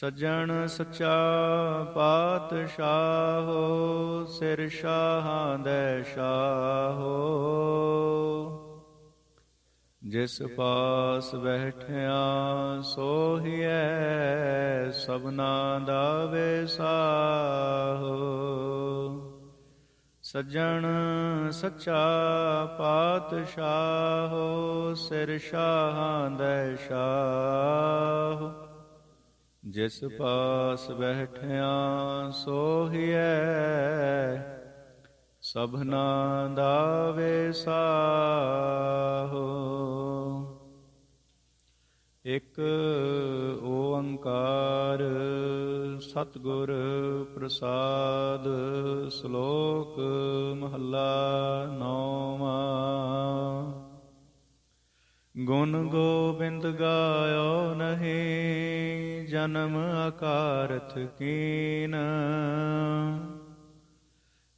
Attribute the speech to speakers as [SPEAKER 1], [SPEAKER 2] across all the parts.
[SPEAKER 1] ਸਜਣ ਸਚਾ ਪਾਤਸ਼ਾਹੋ ਸਿਰ ਸ਼ਾਹਾਂ ਦੇ ਸ਼ਾਹੋ। ਜਿਸ ਪਾਸ ਬੈਠਿਆ ਸੋਹੀਐ ਸਭਨਾ ਦਾ ਵੇਸਾਹੋ। ਸਜਣ ਸਚਾ ਪਾਤਸ਼ਾਹੋ ਸਿਰ ਸ਼ਾਹਾਂ ਦੇ ਸ਼ਾਹੋ। ਜਿਸ ਪਾਸ ਬੈਠਿਆ ਸੋਹੀਐ ਸਭਨਾ ਦਾ ਵੇਸਾਹੋ। ਇਕ ਓੰਕਾਰ ਸਤਿਗੁਰ ਪ੍ਰਸਾਦ ਸ਼ਲੋਕ ਮਹੱਲਾ ਨੌਵਾਂ। ਗੁਣ ਗੋਬਿੰਦ ਗਾਇਓ ਨਹੀ, ਜਨਮ ਅਕਾਰਥ ਕੀਨ।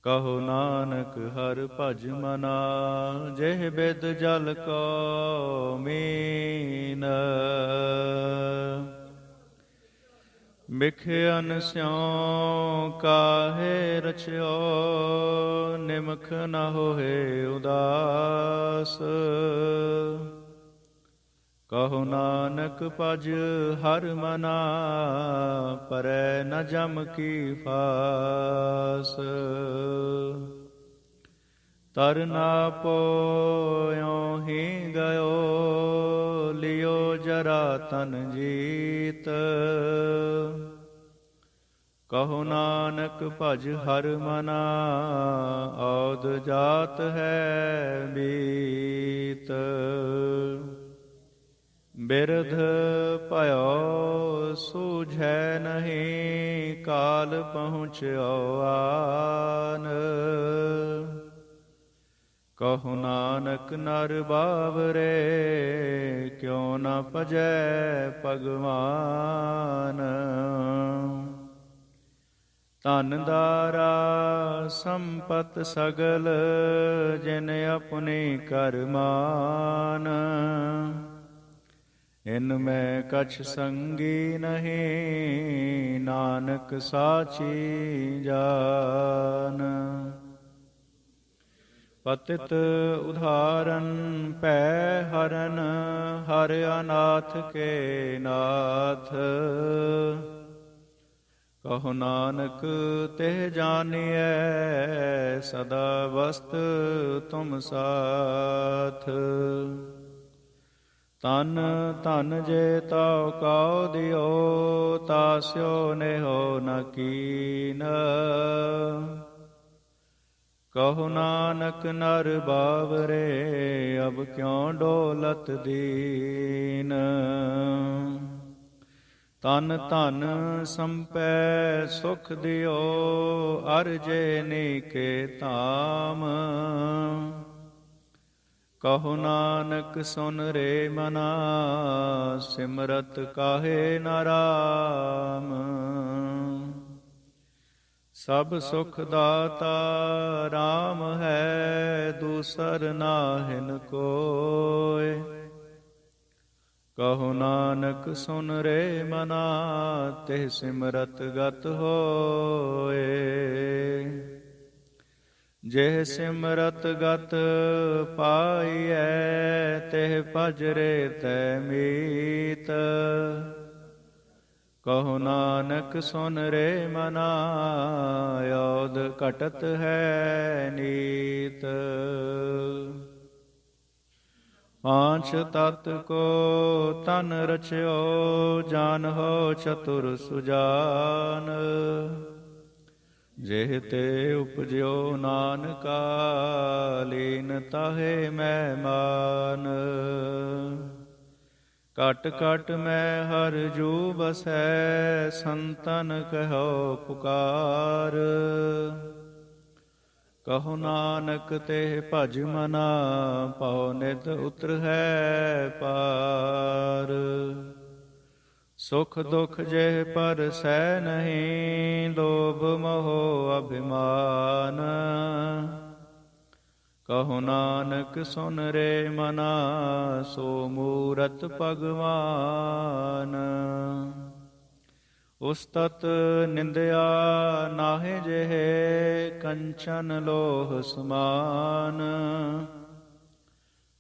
[SPEAKER 1] ਕਹੋ ਨਾਨਕ ਹਰ ਭਜ ਮਨਾ, ਜਿਹ ਬਿਦ ਜਲ ਕੋ ਮੀਨ। ਬਿਖਿਆਨ ਸਿਉ ਕਾਹੇ ਰਚਿਓ, ਨਿਮਖ ਨ ਹੋਏ ਉਦਾਸ। ਕਹੋ ਨਾਨਕ ਭਜ ਹਰ ਮਨਾ, ਪਰੈ ਨ ਜਮ ਕੀ ਫਾਸ। ਤਰਨਾ ਪੋਇਓ ਹੀ ਗਇਓ, ਲਿਓ ਜਰਾ ਤਨ ਜੀਤ। ਕਹੋ ਨਾਨਕ ਭਜ ਹਰ ਮਨਾ ਔਦ ਜਾਤ ਹੈ ਬੀਤ। ਬਿਰਧ ਭਇਓ, ਸੂਝੈ ਨਹੀਂ, ਕਾਲ ਪਹੁੰਚਿਓ ਆਨ। ਕਹੋ ਨਾਨਕ ਨਰ ਬਾਵਰੇ, ਕਿਉ ਨ ਭਜੈ ਭਗਵਾਨ? ਧਨ ਦਾਰਾ ਸੰਪਤ ਸਗਲ, ਜਿਨ ਆਪਣੇ ਕਰਮਾਨ। ਇਨ ਮੈਂ ਕਛ ਸੰਗੀ ਨਹੀਂ, ਨਾਨਕ ਸਾਚੀ ਜਾਨ। ਪਤਿਤ ਉਧਾਰਨ ਪੈ ਹਰਨ, ਹਰ ਅਨਾਥ ਕੇ ਨਾਥ। ਕਹੋ ਨਾਨਕ ਤੇ ਜਾਣੀਐ, ਸਦਾ ਵਸਤ ਤੁਮ ਸਾਥ। ਤਨ ਧਨ ਜੇ ਤਾਉ ਕਾਉ ਦਿਓ ਤਾਸਿਓ ਨੇਹੋ ਨ ਕੀਨ। ਕਹੋ ਨਾਨਕ ਨਰ ਬਾਵਰੇ, ਅਬ ਕਿਉ ਡੋਲਤ ਦੀਨ। ਤਨ ਧਨ ਸੰਪੈ ਸੁਖ ਦਿਓ ਅਰਜੇ ਨੀਕੇ ਧਾਮ। ਕਹੋ ਨਾਨਕ ਸੁਨ ਰੇ ਮਨਾ, ਸਿਮਰਤ ਕਾਹੇ ਨਾਰਾਮ ਸਭ ਸੁਖ ਦਾਤਾ RAM ਹੈ, ਦੂਸਰ ਨਾਹਿਨ ਕੋਇ। ਕਹੋ ਨਾਨਕ ਸੁਨ ਰੇ ਮਨਾ ਤੇ ਸਿਮਰਤ ਗਤ ਹੋਏ ਜਿਹ ਸਿਮਰਤ ਗਤ ਪਾਈਐ, ਤਿਹ ਭਜਰੇ ਤੈ ਮੀਤ। ਕਹੋ ਨਾਨਕ ਸੁਨ ਰੇ ਮਨਾ ਯੋਦ ਘਟਤ ਹੈ ਨੀਤ। ਪਾਂਚ ਤਤ ਕੋ ਤਨ ਰਚਿਓ, ਜਾਨ ਹੋ ਚਤੁਰ ਸੁਜਾਨ। ਜਿਹ ਤੇ ਉਪਜਿਓ ਨਾਨਕਾ ਲੀਨ ਤਾਹੇ ਮੈਂ ਮਾਨ। ਕਟ ਕਟ ਮੈਂ ਹਰ ਜੂ ਬਸੈ, ਸੰਤਨ ਕਹੋ ਪੁਕਾਰ। ਕਹੋ ਨਾਨਕ, ਤੇ ਭਜ ਮਨਾ, ਪਉ ਨਿਤ ਉਤਰ ਹੈ ਪਾਰ। ਸੁਖ ਦੁਖ ਜੇ ਪਰ ਸਹਿ ਨਹੀਂ, ਲੋਭ ਮੋਹ ਅਭਿਮਾਨ। ਕਹੋ ਨਾਨਕ, ਸੁਨ ਰੇ ਮਨਾ, ਸੋ ਮੂਰਤ ਭਗਵਾਨ। ਉਸਤਤ ਨਿੰਦਿਆ ਨਾਹਿ ਜਿਹੇ, ਕੰਚਨ ਲੋਹ ਸਮਾਨ।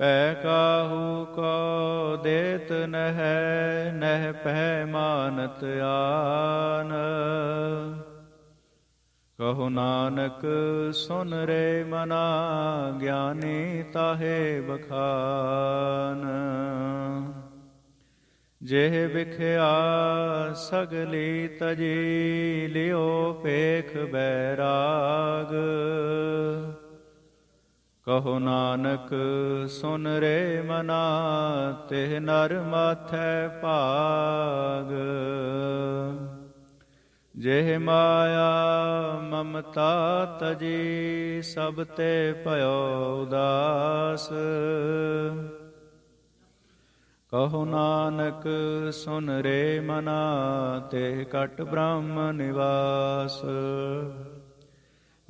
[SPEAKER 1] ਪੈ ਕਾਹੂ ਕੋ ਦੇਤ ਨਹਿ ਨਹਿ ਪਹਿ ਮਾਨਤ ਆਨ। ਕਹੋ ਨਾਨਕ, ਸੁਨ ਰੇ ਮਨਾ, ਗਿਆਨੀ ਤਾਹੇ ਬਖਾਨ ਜਿਹ ਵਿਖਿਆ ਸਗਲੀ ਤਜੀ, ਲਿਓ ਪੇਖ ਬੈਰਾਗ ਕਹੋ ਨਾਨਕ, ਸੁਨ ਰੇ ਮਨਾ ਤੇ ਨਰ ਮਾਥੈ ਭਾਗ। ਜਿਹ ਮਾਇਆ ਮਮਤਾ ਤਜੀ, ਸਭ ਤੇ ਭਇਓ ਉਦਾਸ। ਕਹੋ ਨਾਨਕ, ਸੁਨ ਰੇ ਮਨਾ ਤੇ ਕਟ ਬ੍ਰਹਮ ਨਿਵਾਸ।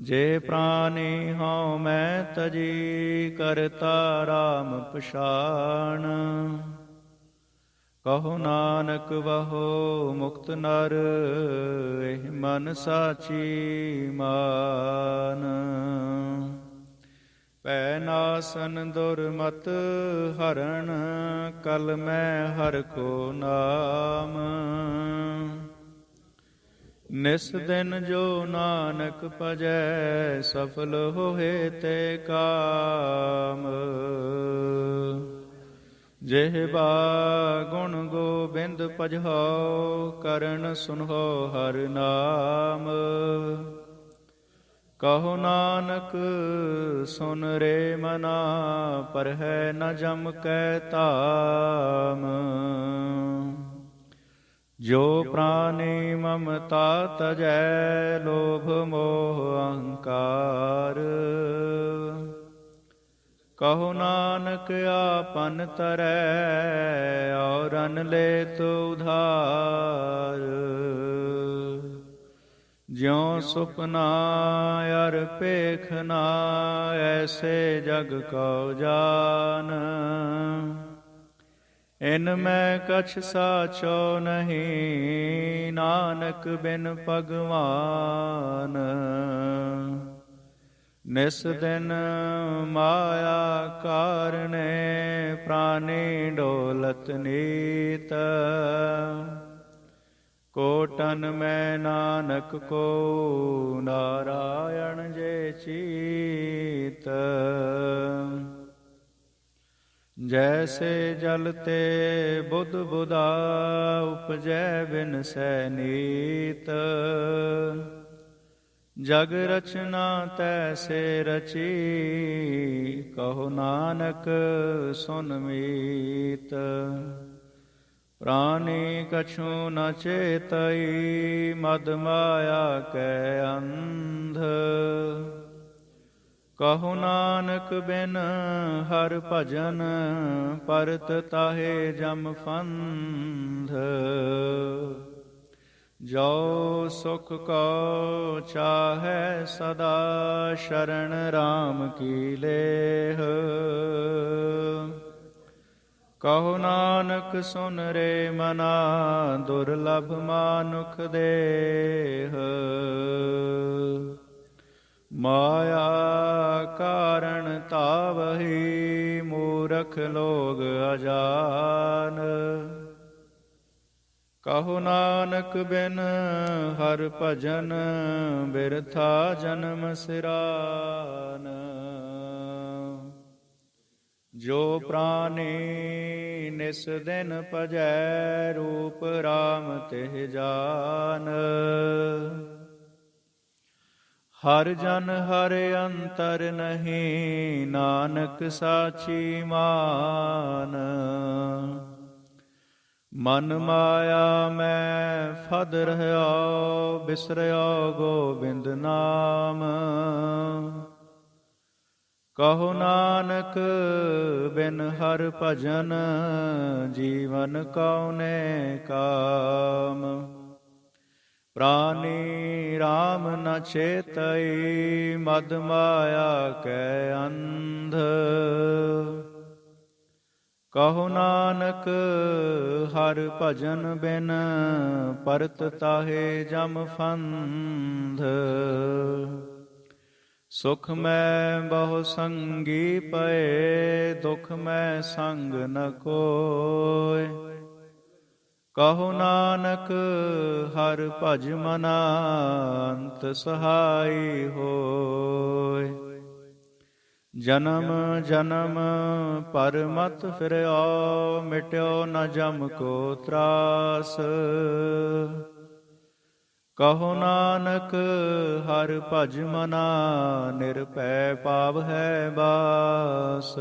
[SPEAKER 1] ਜੇ ਪ੍ਰਾਨੀ ਹਉ ਮੈਂ ਤਜੀ ਕਰਤਾ ਰਾਮ ਪਛਾਣ। ਕਹੋ ਨਾਨਕ ਵਹੋ ਮੁਕਤ ਨਰ, ਇਹ ਮਨ ਸਾਚੀ ਮਾਨ। ਪੈ ਨਾਸਨ ਦੁਰਮਤ ਹਰਣ, ਕਲ ਮੈਂ ਹਰ ਕੋ ਨਾਮ। ਨਿਸ ਦਿਨ ਜੋ ਨਾਨਕ ਭਜੈ, ਸਫਲ ਹੋਏ ਤੇ ਕਾਮ। ਜਿਹ ਬਾ ਗੁਣ ਗੋਬਿੰਦ ਭਜਹੁ ਕਰਨ ਸੁਨਹੁ ਹਰ ਨਾਮ। ਕਹੋ ਨਾਨਕ, ਸੁਨ ਰੇ ਮਨਾ ਪਰ ਹੈ ਨ ਜਮ ਕੈ ਤਾਮ ਜੋ ਪ੍ਰਾਨੀ ਮਮਤਾ ਤਜੈ, ਲੋਭ ਮੋਹ ਅਹੰਕਾਰ। ਕਹੋ ਨਾਨਕ ਆਪਨ ਤਰੈ ਔਰਨ ਲੈ ਤੋ ਉਧਾਰ। ਜਿਉ ਸੁਪਨਾ ਅਰ ਪੇਖਨਾ ਐਸੇ ਜਗ ਕਉ ਜਾਨ। ਇਨ ਮੈਂ ਕਛ ਸਾਚੋ ਨਹੀਂ, ਨਾਨਕ ਬਿਨ ਭਗਵਾਨ। ਨਿਸ ਦਿਨ ਮਾਇਆ ਕਾਰਣੇ ਪ੍ਰਾਨੀ ਡੋਲਤ ਨੀਤ। ਕੋਟਨ ਮੈਂ ਨਾਨਕ ਕੋ ਨਾਰਾਇਣ ਜੇ ਚੀਤ। ਜੈਸੇ ਜਲ ਤੇ ਬੁੱਧ ਬੁਧਾ ਉਪਜੈ ਬਿਨ ਸੈ ਨੀਤ ਜਗ ਰਚਨਾ ਤੈਸੇ ਰਚੀ, ਕਹੋ ਨਾਨਕ ਸੁਨ ਮੀਤ। ਪ੍ਰਾਨੀ ਕਛੂ ਨ ਚੇਤਈ, ਮਦ ਮਾਇਆ ਕੈ ਅੰਧ। ਕਹੋ ਨਾਨਕ ਬਿਨ ਹਰ ਭਜਨ, ਪਰਤ ਤਾਹੇ ਜਮ ਫੰਧ। ਜੋ ਸੁਖ ਕੋ ਚਾਹੈ ਸਦਾ ਸ਼ਰਨ RAM ਕੀ ਲੇਹ। ਕਹੋ ਨਾਨਕ ਸੁਨ ਰੇ ਮਨਾ, ਦੁਰਲਭ ਮਾਨੁਖ ਦੇਹ। ਮਾਇਆ ਕਾਰਣ ਤਾਵਹੀ ਮੂਰਖ ਲੋਗ ਅਜਾਨ। ਕਹੋ ਨਾਨਕ ਬਿਨ ਹਰ ਭਜਨ ਬਿਰਥਾ ਜਨਮ ਸਿਰਾਨ। ਜੋ ਪ੍ਰਾਨੀ ਨਿਸ ਦਿਨ ਭਜੈ ਰੂਪ RAM ਤੇ ਜਾਨ। ਹਰ ਜਨ ਹਰ ਅੰਤਰ ਨਹੀਂ, ਨਾਨਕ ਸਾਚੀ ਮਾਨ। ਮਨ ਮਾਇਆ ਮੈਂ ਫਦ ਰਹਿਆ ਬਿਸਰਿਆ ਗੋਬਿੰਦ ਨਾਮ। ਕਹੋ ਨਾਨਕ, ਬਿਨ ਹਰ ਭਜਨ ਜੀਵਨ ਕਉਨੇ ਕਾਮ। ਪ੍ਰਾਨੀ RAM ਨ ਚੇਤਈ, ਮਦ ਮਾਇਆ ਕੈ ਅੰਧ। ਕਹੋ ਨਾਨਕ, ਹਰ ਭਜਨ ਬਿਨ ਪਰਤ ਤਾਹੇ ਜਮ ਫੰਧ। ਸੁਖ ਮੈਂ ਬਹੁ ਸੰਗੀ ਪਏ, ਦੁਖ ਮੈਂ ਸੰਗ ਨ ਕੋਇ ਕਹੋ ਨਾਨਕ, ਹਰ ਭਜ ਮਨਾ ਅੰਤ ਸਹਾਈ ਹੋਇ ਜਨਮ ਜਨਮ ਪਰ ਮਤ ਫਿਰਿਓ, ਮਿਟਿਓ ਨ ਜਮ ਕੋ ਤਰਾਸ। ਕਹੋ ਨਾਨਕ, ਹਰ ਭਜ ਮਨਾ ਨਿਰਪੈ ਪਾਵ ਹੈ ਬਾਸ।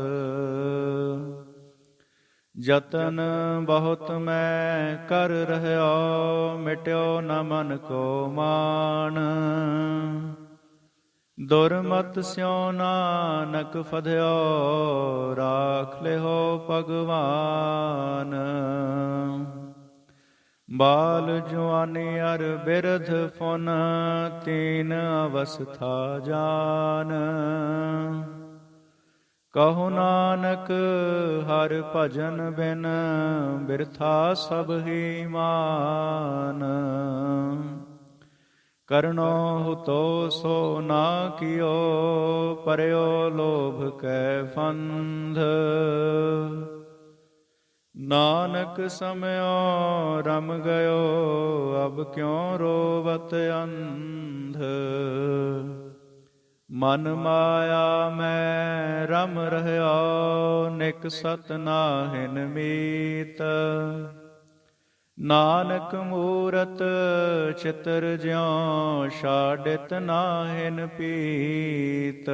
[SPEAKER 1] ਯਤਨ ਬਹੁਤ ਮੈਂ ਕਰ ਰਹਿਓ, ਮਿਟਿਓ ਨ ਮਨ ਕੋ ਮਾਨ ਦੁਰਮਤ ਸਿਉ ਨਾਨਕ ਫਧਿਓ, ਰਾਖ ਲਿਓ ਭਗਵਾਨ। ਬਾਲ ਜਵਾਨੀ ਅਰ ਬਿਰਧ ਫੁਨ, ਤੀਨ ਅਵਸਥਾ ਜਾਨ। ਕਹੋ ਨਾਨਕ, ਹਰ ਭਜਨ ਬਿਨ ਬਿਰਥਾ ਸਭ ਹੀ ਮਾਨ। ਕਰਨੋ ਹੁਤੋ ਸੋ ਨਾ ਕਿਓ, ਪਰਿਓ ਲੋਭ ਕੈ ਫੰਧ। ਨਾਨਕ ਸਮਿਓ, ਰਮ ਗਇਓ, ਅਬ ਕਿਉ ਰੋਵਤ ਅੰਧ? ਮਨ ਮਾਇਆ ਮੈਂ ਰਮ ਰਹਿਓ ਨਿਕ ਸਤ ਨਾਹਿਨ ਮੀਤ। ਨਾਨਕ ਮੂਰਤ ਚਿਤਰ ਜਿਉ ਛਾੜਿਤ ਨਾਹਿਨ ਪੀਤ।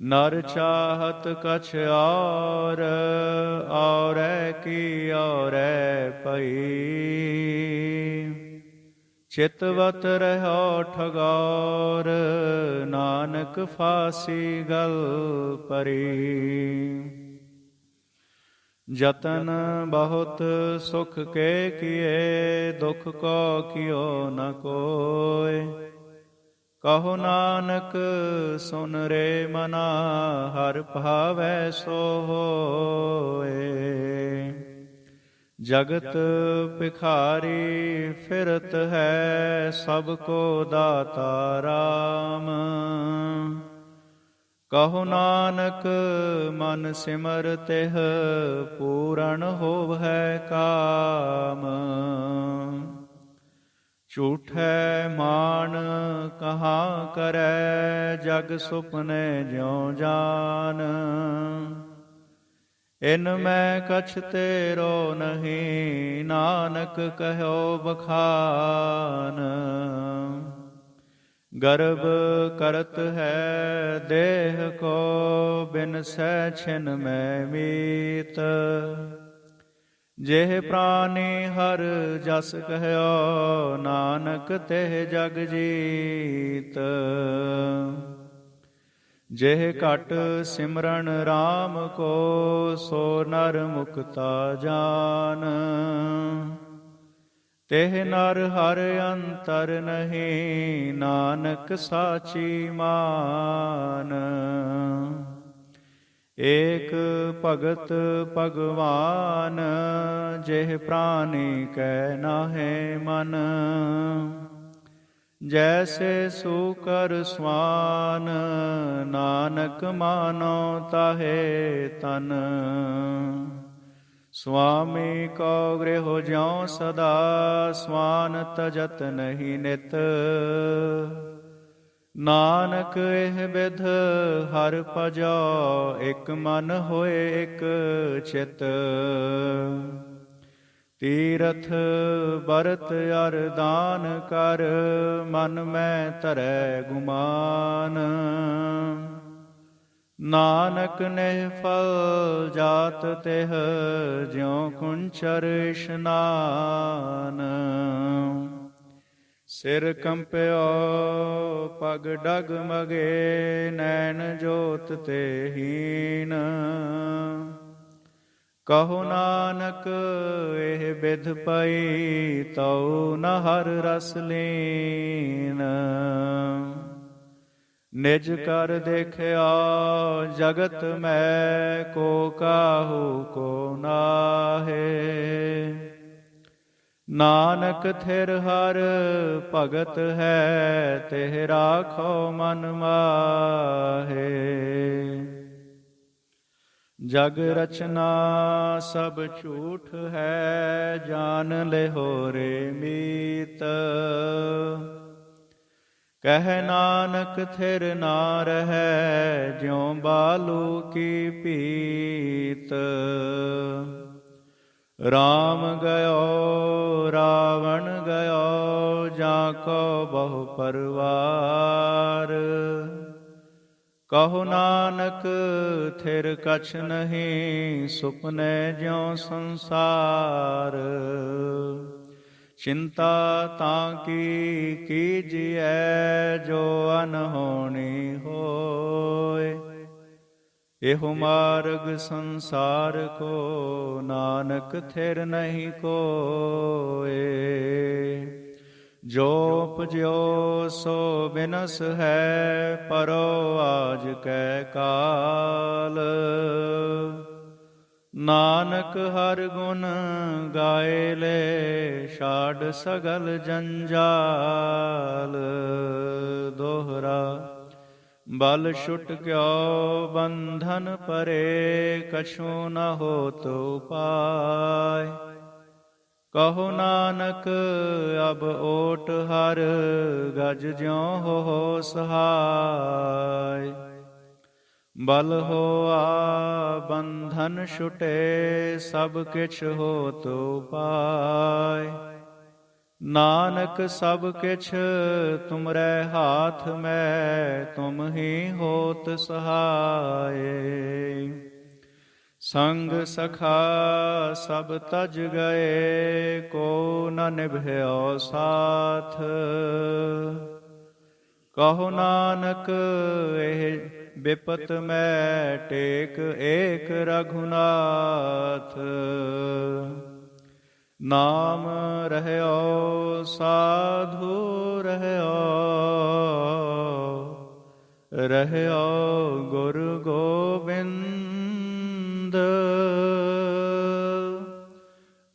[SPEAKER 1] ਨਰ ਚਾਹਤ ਕਛ ਔਰ, ਔਰੈ ਕੀ ਔਰੈ ਪਈ ਚਿਤਵਤ ਰਹਿਓ ਠਗੌਰ, ਨਾਨਕ ਫਾਸੀ ਗਲ ਪਰੀ। ਜਤਨ ਬਹੁਤ ਸੁਖ ਕੇ ਕੀਏ, ਦੁਖ ਕੋ ਕਿਓ ਨ ਕੋਇ ਕਹੋ ਨਾਨਕ, ਸੁਨ ਰੇ ਮਨਾ, ਹਰ ਭਾਵੈ ਸੋ ਹੋਏ। ਜਗਤ ਭਿਖਾਰੀ ਫਿਰਤ ਹੈ ਸਭ ਕੋ ਦਾਤਾ ਰਾਮ। ਕਹੋ ਨਾਨਕ, ਮਨ ਸਿਮਰ ਤਿਹ, ਪੂਰਨ ਹੋਵੈ ਕਾਮ। ਝੂਠੈ ਮਾਨ ਕਹਾ ਕਰੈ ਜਗ ਸੁਪਨੇ ਜਿਉ ਜਾਨ। ਇਨ ਮੈਂ ਕਛ ਤੇਰੋ ਨਹੀਂ, ਨਾਨਕ ਕਹਿਓ ਬਖਾਨ। ਗਰਭ ਕਰਤ ਹੈ ਦੇਹ ਕੋ, ਬਿਨ ਸੈ ਛਿਨ ਮੈਂ ਮੀਤ। ਜਿਹ ਪ੍ਰਾਨੀ ਹਰ ਜਸ ਕਹਿਓ, ਨਾਨਕ ਤੇ ਜਗ ਜੀਤ। ਜਿਹ ਘਟ ਸਿਮਰਨ RAM ਕੋ, ਸੋ ਨਰ ਮੁਕਤਾ ਜਾਨ। ਤਿਹ ਨਰ ਹਰ ਅੰਤਰ ਨਹੀਂ, ਨਾਨਕ ਸਾਚੀ ਮਾਨ। ਏਕ ਭਗਤ ਭਗਵਾਨ, ਜਿਹ ਪ੍ਰਾਨੀ ਕੈ ਨਾਹੇ ਮਨ। ਜੈਸੇ ਸੂਕਰ ਸਵਾਨ, ਨਾਨਕ ਮਾਨੋ ਤਾਹੇ ਤਨ। ਸੁਆਮੀ ਕੋ ਗ੍ਰਹਿ ਜਿਉ ਸਦਾ, ਸਵਾਨ ਤਜਤ ਨਹੀਂ ਨਿਤ। ਨਾਨਕ ਇਹ ਵਿਧ ਹਰ ਭਜੋ, ਇਕ ਮਨ ਹੋਏ ਇਕ ਚਿਤ। ਤੀਰਥ ਬਰਤ ਅਰ ਦਾਨ ਕਰ, ਮਨ ਮੈਂ ਧਰੈ ਗੁਮਾਨ। ਨਾਨਕ ਨੇ ਫਲ ਜਾਤ ਤਿਹ, ਜਿਉ ਕੁੰਚਰ ਇਸ਼ਨਾਨ। ਸਿਰ ਕੰਪਿਓ, ਪਗ ਡਗ ਮਗੇ ਨੈਣ ਜੋਤ ਤੇ ਹੀਨ। ਕਹੋ ਨਾਨਕ, ਇਹ ਬਿਧ ਪਈ, ਤਉ ਨ ਹਰ ਰਸ ਲੀਨ। ਨਿਜ ਕਰ ਦੇਖਿਆ, ਜਗਤ ਮੈਂ ਕੋ ਕਾਹੂ, ਕੋ ਨਾਹੇ। ਨਾਨਕ, ਥਿਰ ਹਰ ਭਗਤ ਹੈ, ਤਿਹ ਰਾਖੋ ਮਨ ਮਾਹੇ। ਜਗ ਰਚਨਾ ਸਭ ਝੂਠ ਹੈ, ਜਾਨ ਲਿਹੋ ਰੇ ਮੀਤ। ਕਹਿ ਨਾਨਕ ਥਿਰ ਨਾ ਰਹੈ, ਜਿਉ ਬਾਲੂ ਕੀ ਪੀਤ। ਰਾਮ ਗਇਓ, ਰਾਵਣ ਗਇਓ, ਜਾਂ ਕੋ ਬਹੁ ਪਰਵਾਰ। ਕਹੋ ਨਾਨਕ, ਥਿਰ ਕਛ ਨਹੀਂ ਸੁਪਨੇ ਜਿਉ ਸੰਸਾਰ। ਚਿੰਤਾ ਤਾਂ ਕੀ ਕੀਜੀਐ, ਜੋ ਅਨਹੋਣੀ ਹੋਏ। ਇਹੋ ਮਾਰਗ ਸੰਸਾਰ ਕੋ, ਨਾਨਕ ਥਿਰ ਨਹੀਂ ਕੋਏ। ਜੋ ਉਪਜਿਓ ਸੋ ਬਿਨਸ ਹੈ, ਪਰੋ ਆਜ ਕੈ ਕਾਲ। ਨਾਨਕ ਹਰ ਗੁਣ ਗਾਏ ਲੈ, ਛਾੜ ਸਗਲ ਜੰਜਾਲ। ਦੋਹਰਾ, ਬਲ ਛੁਟ ਗਿਓ ਬੰਧਨ ਪਰੇ, ਕਛੂ ਨ ਹੋਤ ਉਪਾਇ ਕਹੋ ਨਾਨਕ, ਅਬ ਓਟ ਹਰ ਗਜ ਜਿਉ ਹੋ ਸਹਾਇ। ਬਲ ਹੋਆ ਬੰਧਨ ਛੁਟੇ, ਸਭ ਕਿਛ ਹੋਤ ਉਪਾਇ ਨਾਨਕ, ਸਭ ਕਿਛ ਤੁਮਰੇ ਹਾਥ ਮੈਂ, ਤੁਮ ਹੀ ਹੋਤ ਸਹਾਏ ਸੰਗ ਸਖਾ ਸਭ ਤਜ ਗਏ, ਕੋ ਨ ਨਿਭਿਓ ਸਾਥ। ਕਹੋ ਨਾਨਕ, ਇਹ ਬਿਪਤ ਮੈਂ ਟੇਕ ਏਕ ਰਘੁਨਾਥ। ਨਾਮ ਰਹਿਓ, ਸਾਧੂ ਰਹਿਓ ਰਹਿਓ ਗੁਰ ਗੋਬਿੰਦ।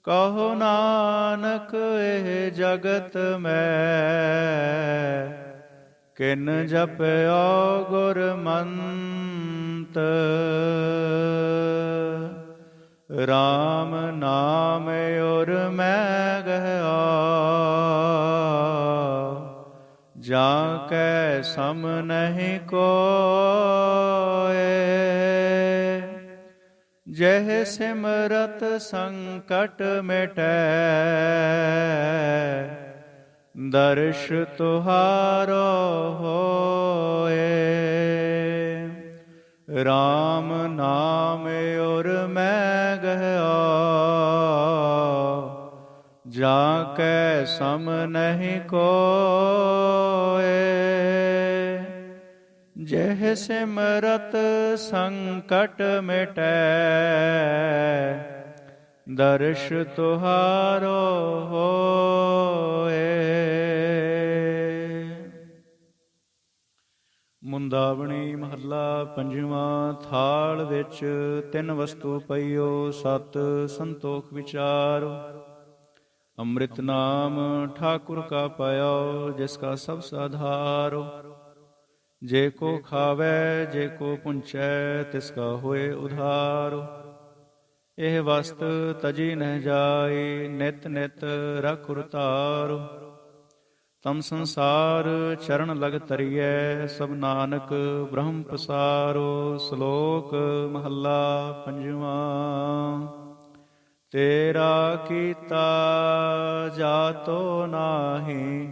[SPEAKER 1] ਕਹੋ ਨਾਨਕ, ਇਹ ਜਗਤ ਮੈਂ। ਕਿਨ ਜਪਿਓ ਗੁਰ ਮੰਤ RAM ਨਾਮ ਔਰ ਮੈਂ ਗਇਆ ਜਾਂ ਕੈ ਸਮ ਨਹੀਂ ਕੋਏ। ਜਹ ਸਿਮਰਤ ਸੰਕਟ ਮਿਟੈ, ਦਰਸ਼ ਤੁਹਾਰੋ ਹੋਏ। RAM ਨਾਮ ਔਰ ਮੈਂ ਗਇਆ ਜਾ ਕੈ ਸਮ ਨਹੀਂ ਕੋਏ। ਜਹ ਸਿਮਰਤ ਸੰਕਟ ਮਿਟੈ, ਦਰਸ਼ ਤੁਹਾਰੋ ਹੋਏ। ਮੁੰਦਾਵਣੀ ਮਹੱਲਾ ਪੰਜਵਾਂ ਥਾਲ ਵਿੱਚ ਤਿੰਨ ਵਸਤੂ ਪਈਓ, ਸਤ ਸੰਤੋਖ ਵਿਚਾਰ। ਅੰਮ੍ਰਿਤ ਨਾਮ ਠਾਕੁਰ ਕਾ ਪਾਇਓ, ਜਿਸ ਕਾ ਸਭ ਸਾਧਾਰ ਜੇ ਕੋ ਖਾਵੇ, ਜੇ ਕੋ ਪੁੰਚੈ, ਤਿਸ ਕਾ ਹੋਏ ਉਧਾਰ। ਇਹ ਵਸਤ ਤਜੀ ਨਹਿ ਜਾਏ, ਨਿਤ ਨਿਤ ਰਖ ਉਤਾਰ। ਤਮ ਸੰਸਾਰ ਚਰਨ ਲਗ ਤਰੀਐ ਸਭ ਨਾਨਕ ਬ੍ਰਹਮ ਪਸਾਰੋ। ਸ਼ਲੋਕ ਮਹੱਲਾ ਪੰਜਵਾਂ। ਤੇਰਾ ਕੀਤਾ ਜਾਤੋ ਨਾਹੀ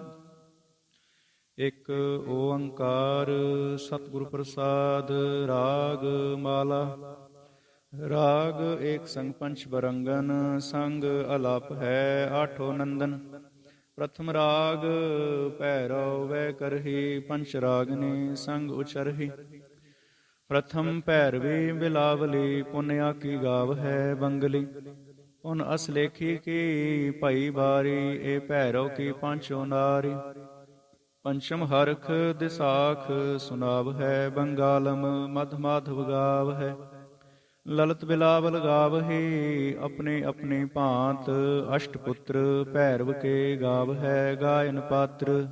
[SPEAKER 1] ਇਕ ਓੰਕਾਰ ਸਤਿਗੁਰ ਪ੍ਰਸਾਦ ਰਾਗ ਮਾਲਾ। ਰਾਗ ਏਕ ਸੰਗ ਪੰਚ ਬਰੰਗਨ, ਸੰਗ ਅਲਪ ਹੈ ਆਠੋ ਨੰਦਨ। ਪ੍ਰਥਮ ਰਾਗ ਭੈਰਵ ਵੈ ਕਰਹੀ, ਪੰਚ ਰਾਗਨੀ ਸੰਗ ਉਚਰਹੀ। ਪ੍ਰਥਮ ਭੈਰਵੀ ਬਿਲਾਵਲੀ ਪੁਨਿਆ ਕੀ ਗਾਵ ਹੈ ਬੰਗਲੀ। ਉਨ ਅਸ ਲੇਖੀ ਕੀ, ਭਈ ਬਾਰੀ, ਇਹ ਭੈਰਵ ਕੀ, ਪੰਚੋ ਨਾਰੀ। ਪੰਚਮ ਹਰਖ ਦਿਸਾਖ ਸੁਨਾਵ ਹੈ, ਬੰਗਾਲਮ ਮਧ ਮਾਧਵ ਗਾਵ ਹੈ। ਲਲਤ ਬਿਲਾਵਲ ਗਾਵਹੀ ਆਪਣੇ ਆਪਣੇ ਭਾਂਤ ਅਸ਼ਟ ਪੁੱਤਰ ਭੈਰਵ ਕੇ ਗਾਵ ਹੈ, ਗਾਇਨ ਪਾਤਰ।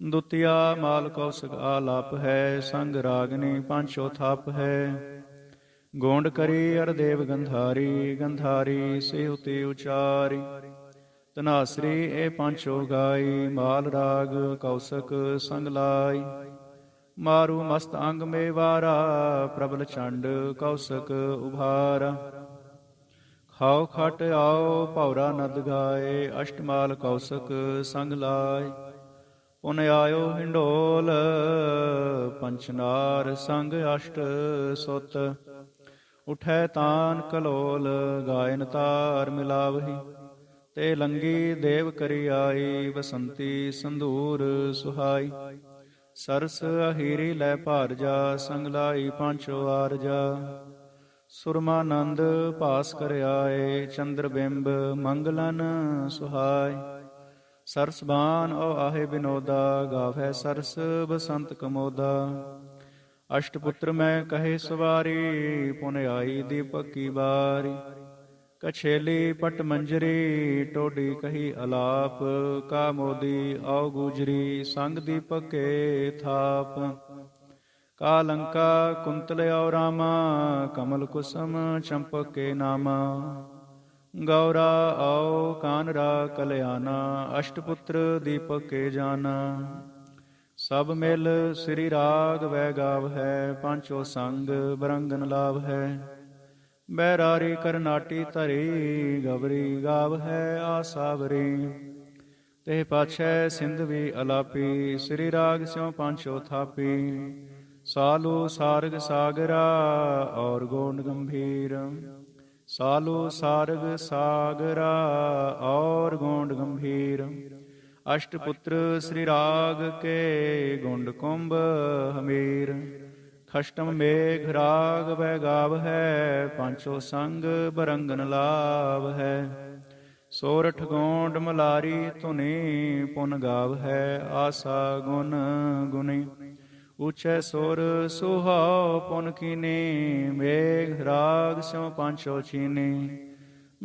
[SPEAKER 1] ਦੁਤੀਆ ਮਾਲ ਕੌਸਕ ਆਲਾਪ ਹੈ, ਸੰਗ ਰਾਗਨੀ ਪਾਂਚੋ ਥਾਪ ਹੈ। ਗੋਂਡ ਕਰੀ ਅਰਦੇਵ ਗੰਧਾਰੀ ਗੰਧਾਰੀ ਸਿਹੁਤੇ ਉਚਾਰੀ। ਤਨਾਸਰੀ, ਇਹ ਪਾਂਚੋ ਗਾਈ। ਮਾਲ ਰਾਗ ਕੌਸਕ ਸੰਗ ਲਾਈ। ਮਾਰੂ ਮਸਤ ਅੰਗ ਮੇ ਵਾਰਾ ਪ੍ਰਬਲ ਚੰਡ ਕੌਸਕ ਉਭਾਰਾ। ਖਾਓ ਖਟ ਆਓ, ਭੌਰਾ ਨਦ ਗਾਏ ਅਸ਼ਟਮਾਲ ਕੌਸਕ ਸੰਗ ਲਾਏ ਪੁਨ ਆਇਓ ਹਿੰਡੋਲ ਪੰਚਨਾਰ ਸੰਗ ਅਸ਼ਟ ਸੁਤ। ਉਠੈ ਤਾਨ ਕਲੋਲ, ਗਾਇਨ ਤਾਰ ਮਿਲਾਵਹੀ। ਤੇ ਲੰਗੀ ਦੇਵ ਕਰੀ ਆਈ, ਬਸੰਤੀ ਸੰਧੂਰ ਸੁਹਾਈ। ਸਰਸ ਅਹੀਰੀ ਲੈ ਭਾਰ ਜਾ ਸੰਗ ਲਾਈ ਪਾਂਚੋ ਆਰਜਾ ਸੁਰਮਾਨੰਦ ਭਾਸ ਕਰ ਆਏ, ਚੰਦਰ ਬਿੰਬ ਮੰਗਲਨ ਸੁਹਾਈ। ਸਰਸ ਬਾਨ ਓ ਆਹੇ ਬਿਨੋਦਾ, ਗਾਵੇ ਸਰਸ ਬਸੰਤ ਕਮੋਦਾ। ਅਸ਼ਟ ਪੁੱਤਰ ਮੈਂ ਕਹੇ ਸਵਾਰੀ, ਪੁਨ ਆਈ ਦੀਪਕ ਕੀ ਬਾਰੀ ਕਛੇਲੀ ਪਟ ਮੰਜਰੀ, ਟੋਡੀ ਕਹੀ ਅਲਾਪ, ਕਾ ਮੋਦੀ ਆਉ ਗੁਜਰੀ, ਸੰਗ ਦੀਪਕੇ ਥਾਪ। ਕਾ ਲੰਕਾ ਕੁੰਤਲ ਔ ਰਾਮਾ, ਕਮਲ ਕੁਸਮ ਚੰਪਕ ਕੇ ਨਾਮਾ। ਗੌਰਾ ਆਓ ਕਾਨਰਾ ਕਲਿਆਣਾ ਅਸ਼ਟ ਪੁੱਤਰ ਦੀਪਕ ਕੇ ਜਾਨਾ। ਸਭ ਮਿਲ ਸ੍ਰੀ ਰਾਗ ਵੈ ਗਾਵ ਹੈ, ਪੰਚੋ ਸੰਗ ਬਰੰਗਨ ਲਾਭ ਹੈ। ਬੈਰਾਰੀ ਕਰਨਾਟੀ ਧਰੀ, ਗਵਰੀ ਗਾਵ ਹੈ ਆਸਾਵਰੀ ਤੇ ਪਾਛੈ ਸਿੰਧਵੀ ਅਲਾਪੀ, ਸ੍ਰੀ ਰਾਗ ਸਿਉ ਪਾਂਚੋ ਥਾਪੀ। ਸਾਲੂ ਸਾਰਗ ਸਾਗਰਾ ਔਰ ਗੋਂਡ ਗੰਭੀਰ। ਸਾਲੂ ਸਾਰਗ ਸਾਗਰਾ ਔਰ ਗੋਂਡ ਗੰਭੀਰ। ਅਸ਼ਟ ਪੁੱਤਰ ਸ੍ਰੀ ਰਾਗ ਕੇ ਗੁੰਡ ਕੁੰਭ ਹਮੀਰ। ਖਸ਼ਟਮ ਮੇਘ ਰਾਗ ਵੈ ਗਾਵ ਹੈ, ਪਾਂਚੋ ਸੰਗ ਬਰੰਗਨ ਲਾਭ ਹੈ। ਸੋਰਠ ਗੋਂਡ ਮਲਾਰੀ ਧੁਨੀ ਪੁਨ ਗਾਵ ਹੈ, ਆਸਾ ਗੁਣ ਗੁਨੀ ਉਚੈ ਸੁਰ ਸੁਹਾਉ ਪੁਨ ਕੀਨੇ, ਮੇਘ ਰਾਗ ਸਿਉ ਪਾਂਚੋ ਚੀਨੇ।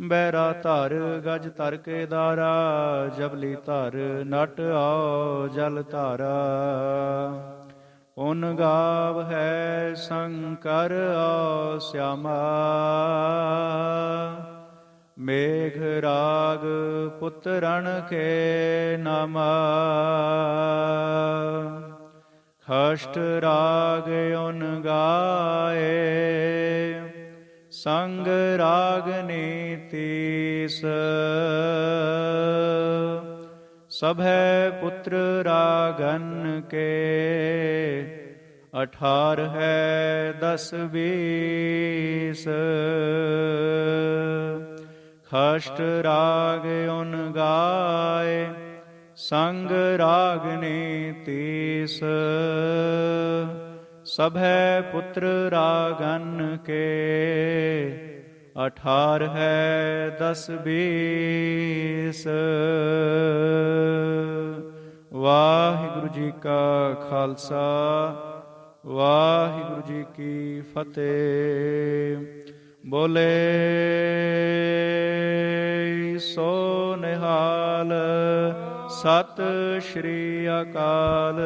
[SPEAKER 1] ਬੈਰਾ ਧਰ ਗਜ ਧਰ ਕੇ ਦਾਰਾ, ਜਬਲੀ ਧਰ ਨਟ ਆਓ ਜਲ ਧਾਰਾ। ਉਨ ਗਾਵ ਹੈ ਸ਼ੰਕਰ ਆ ਮੇਘ ਰਾਗ ਪੁੱਤਰਣ ਕੇ ਨਮ। ਖਸ਼ਟ ਰਾਗ ਉਨ ਗਾਏ। ਸੰਗ ਰਾਗ ਨੀਤੀਸ। ਸਭੈ ਪੁੱਤਰ ਰਾਗਨ ਕੇ, ਅਠਾਰ ਹੈ ਦਸ ਵੀਸ ਖਸ਼ਟ ਰਾਗ ਉਨ ਗਾਏ, ਸੰਗ ਰਾਗਨੀ ਤੀਸ। ਸਭੈ ਪੁੱਤਰ ਰਾਗਨ ਕੇ ਅਠਾਰ ਹੈ ਦਸ ਬੀਸ। ਵਾਹਿਗੁਰੂ ਜੀ ਕਾ ਖਾਲਸਾ, ਵਾਹਿਗੁਰੂ ਜੀ ਕੀ ਫਤਿਹ। ਬੋਲੇ ਸੋ ਨਿਹਾਲ, ਸਤ ਸ਼੍ਰੀ ਅਕਾਲ।